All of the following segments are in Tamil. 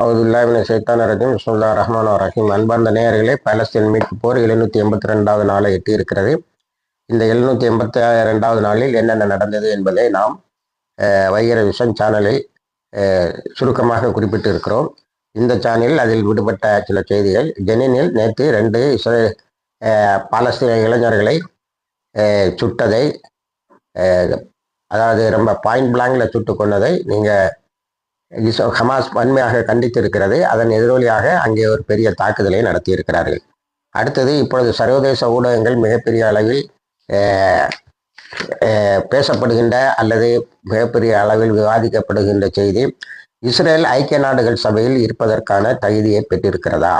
அவுதுல்லாவின சைத்தான ரஜிம். சுல்லா ரஹ்மான் ரஹீம். அன்பார்ந்த நேயர்களே பாலஸ்தீன் மீட்பு போர் எழுநூற்றி எண்பத்தி ரெண்டாவது நாளை எட்டி இருக்கிறது இந்த எழுநூற்றி எண்பத்தி ரெண்டாவது நாளில் என்னென்ன நடந்தது என்பதை நாம் வைகர விஷன் சேனலில் சுருக்கமாக குறிப்பிட்டு இருக்கிறோம் இந்த சேனலில் அதில் விடுபட்ட சில செய்திகள். ஜெனினில் நேற்று ரெண்டு இஸ்ரே பாலஸ்தீன இளைஞர்களை சுட்டதை அதாவது ரொம்ப பாயிண்ட் பிளாங்கில் சுட்டு கொண்டதை நீங்கள் ஹமாஸ் வன்மையாக கண்டித்திருக்கிறது. அதன் எதிரொலியாக அங்கே ஒரு பெரிய தாக்குதலை நடத்தியிருக்கிறார்கள். அடுத்தது இப்பொழுது சர்வதேச ஊடகங்கள் மிகப்பெரிய அளவில் பேசப்படுகின்ற அல்லது மிகப்பெரிய அளவில் விவாதிக்கப்படுகின்ற செய்தி இஸ்ரேல் ஐக்கிய நாடுகள் சபையில் இருப்பதற்கான தகுதியை பெற்றிருக்கிறதா?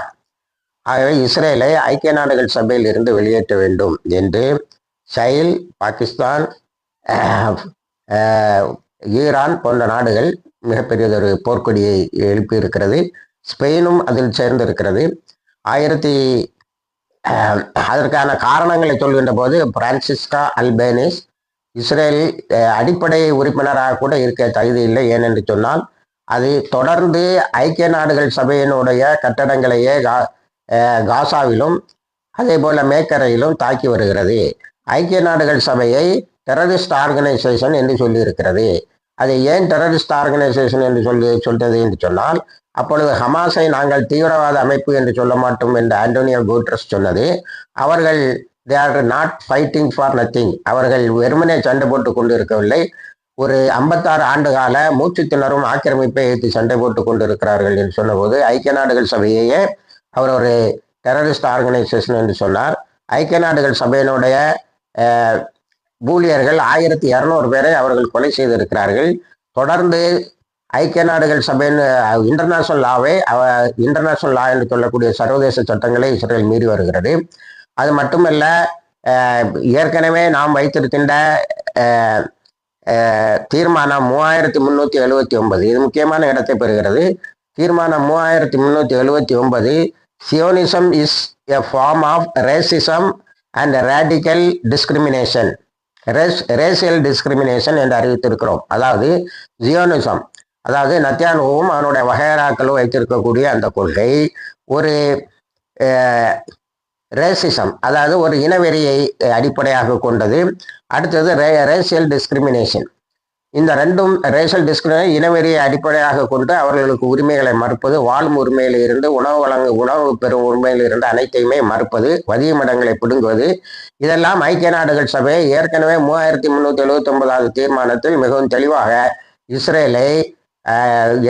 ஆகவே இஸ்ரேலை ஐக்கிய நாடுகள் சபையில் இருந்து வெளியேற்ற வேண்டும் என்று சைல் பாகிஸ்தான் ஈரான் போன்ற நாடுகள் மிகப்பெரியதொரு போர்க்கொடியை எழுப்பி இருக்கிறது ஸ்பெயினும் அதில் சேர்ந்திருக்கிறது. ஆயிரத்தி அதற்கான காரணங்களை சொல்கின்ற போது பிரான்சிஸ்கா அல்பேனிஸ் இஸ்ரேல் அடிப்படை உறுப்பினராக கூட இருக்க தகுதி இல்லை ஏனென்று சொன்னால் அது தொடர்ந்து ஐக்கிய நாடுகள் சபையினுடைய கட்டடங்களையே கா காசாவிலும் அதே போல மேக்கரையிலும் தாக்கி வருகிறது. ஐக்கிய நாடுகள் சபையை டெரரிஸ்ட் ஆர்கனைசேஷன் என்று சொல்லியிருக்கிறது. அதை ஏன் டெரரிஸ்ட் ஆர்கனைசேஷன் என்று சொல்லி சொல்றது என்று சொன்னால் அப்பொழுது ஹமாஸை நாங்கள் தீவிரவாத அமைப்பு என்று சொல்ல மாட்டோம் என்று ஆண்டோனியோ கூட்ரஸ் சொன்னது. அவர்கள் they are not fighting for nothing அவர்கள் வெறுமனே சண்டை போட்டு கொண்டு இருக்கவில்லை ஒரு ஐம்பத்தாறு ஆண்டு கால மூச்சு திணறும் ஆக்கிரமிப்பை ஏற்றி சண்டை போட்டு கொண்டு இருக்கிறார்கள் என்று சொன்னபோது ஐக்கிய நாடுகள் சபையையே அவர் ஒரு டெரரிஸ்ட் ஆர்கனைசேஷன் என்று சொன்னார். ஐக்கிய நாடுகள் சபையினுடைய ஊழியர்கள் ஆயிரத்தி இரநூறு பேரை அவர்கள் கொலை செய்திருக்கிறார்கள். தொடர்ந்து ஐக்கிய நாடுகள் சபையின் இன்டர்நேஷனல் லாவை இன்டர்நேஷனல் லா என்று சொல்லக்கூடிய சர்வதேச சட்டங்களை இஸ்ரேல் மீறி வருகிறது. அது மட்டுமல்ல ஏற்கனவே நாம் வைத்திருக்கின்ற தீர்மானம் மூவாயிரத்தி முன்னூற்றி எழுபத்தி ஒன்பது இது முக்கியமான இடத்தை பெறுகிறது. தீர்மானம் மூவாயிரத்தி முன்னூற்றி எழுபத்தி ஒன்பது Zionism is a form of racism and radical discrimination race racial discrimination என்று அறிவித்திருக்கிறோம். அதாவது ஜியோனிசம் அதாவது நத்தியானுவும் அவனுடைய வகையராக்களும் வைத்திருக்கக்கூடிய அந்த கொள்கை ஒரு ரேசிசம் அதாவது ஒரு இனவெறியை அடிப்படையாக கொண்டது. அடுத்தது ரே ரேசியல் டிஸ்கிரிமினேஷன் இந்த ரெண்டும் ரேஷல் டிஸ்கிரிமினேஷன் இனவெறியை அடிப்படையாக கொண்டு அவர்களுக்கு உரிமைகளை மறுப்பது வாழும் உரிமையில் இருந்து உணவு வழங்க உணவு பெறும் உரிமையில் இருந்து அனைத்தையுமே மறுப்பது வதியமிடங்களை பிடுங்குவது. இதெல்லாம் ஐக்கிய நாடுகள் சபை ஏற்கனவே மூவாயிரத்தி முன்னூத்தி எழுபத்தி ஒன்பதாவது தீர்மானத்தில் மிகவும் தெளிவாக இஸ்ரேலை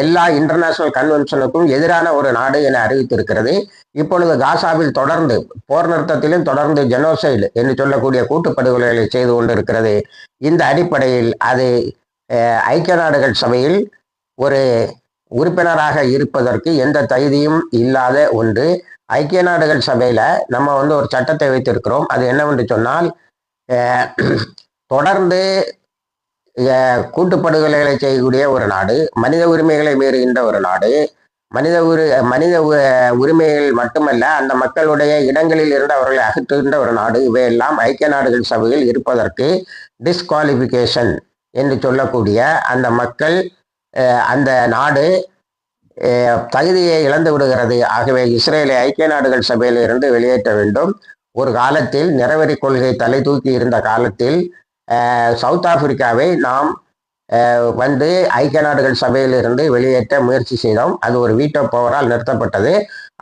எல்லா இன்டர்நேஷனல் கன்வென்ஷனுக்கும் எதிரான ஒரு நாடு என அறிவித்திருக்கிறது. இப்பொழுது காசாவில் தொடர்ந்து போர் நிறுத்தத்திலும் தொடர்ந்து ஜெனோசைடு என்று சொல்லக்கூடிய கூட்டுப்படுகொலைகளை செய்து கொண்டிருக்கிறது. இந்த அடிப்படையில் அது ஐக்கிய நாடுகள் சபையில் ஒரு உறுப்பினராக இருப்பதற்கு எந்த தகுதியும் இல்லாத ஒன்று. ஐக்கிய நாடுகள் சபையில் நம்ம வந்து ஒரு சட்டத்தை வைத்திருக்கிறோம். அது என்னவென்று சொன்னால் தொடர்ந்து கூட்டுப்படுகொலைகளை செய்யக்கூடிய ஒரு நாடு மனித உரிமைகளை மீறுகின்ற ஒரு நாடு. மனித உரி மனித உரிமைகள் மட்டுமல்ல அந்த மக்களுடைய இடங்களில் இருந்து அவர்களை அகற்றுகின்ற ஒரு நாடு. இவையெல்லாம் ஐக்கிய நாடுகள் சபையில் இருப்பதற்கு டிஸ்குவாலிஃபிகேஷன் என்று சொல்லக்கூடிய அந்த மக்கள் அந்த நாடு தகுதியை இழந்து விடுகிறது. ஆகவே இஸ்ரேலை ஐக்கிய நாடுகள் சபையில் இருந்து வெளியேற்ற வேண்டும். ஒரு காலத்தில் நிறவெறி கொள்கை தலை தூக்கி இருந்த காலத்தில் சவுத் ஆப்பிரிக்காவை நாம் வந்து ஐக்கிய நாடுகள் சபையிலிருந்து வெளியேற்ற முயற்சி செய்தோம். அது ஒரு வீட்டோ பவரால் நிறுத்தப்பட்டது.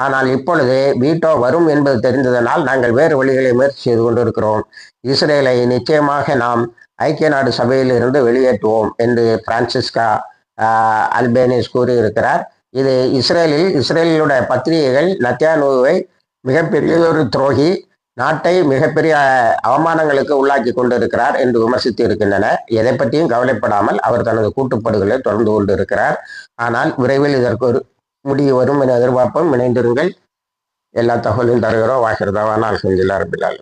ஆனால் இப்பொழுது வீட்டோ வரும் என்பது தெரிந்ததனால் நாங்கள் வேறு வழிகளை முயற்சி செய்து கொண்டிருக்கிறோம். இஸ்ரேலை நிச்சயமாக நாம் ஐக்கிய நாடு சபையில் இருந்து வெளியேற்றுவோம் என்று பிரான்சிஸ்கா அல்பேனிஸ் கூறியிருக்கிறார். இது இஸ்ரேலில் இஸ்ரேலினுடைய பத்திரிகைகள் நத்தியானுவை மிகப்பெரிய ஒரு துரோகி நாட்டை மிகப்பெரிய அவமானங்களுக்கு உள்ளாக்கி கொண்டிருக்கிறார் என்று விமர்சித்து இருக்கின்றன எதை பற்றியும் கவலைப்படாமல் அவர் தனது கூட்டுப்பாடுகளை தொடர்ந்து கொண்டு இருக்கிறார் ஆனால் விரைவில் இதற்கு ஒரு முடிவு வரும் என எதிர்பார்ப்போம் இணைந்திருங்கள். எல்லா தகவலையும் தருகிறோம். வாகிறதாவான செஞ்சுள்ளார் அரபிலால்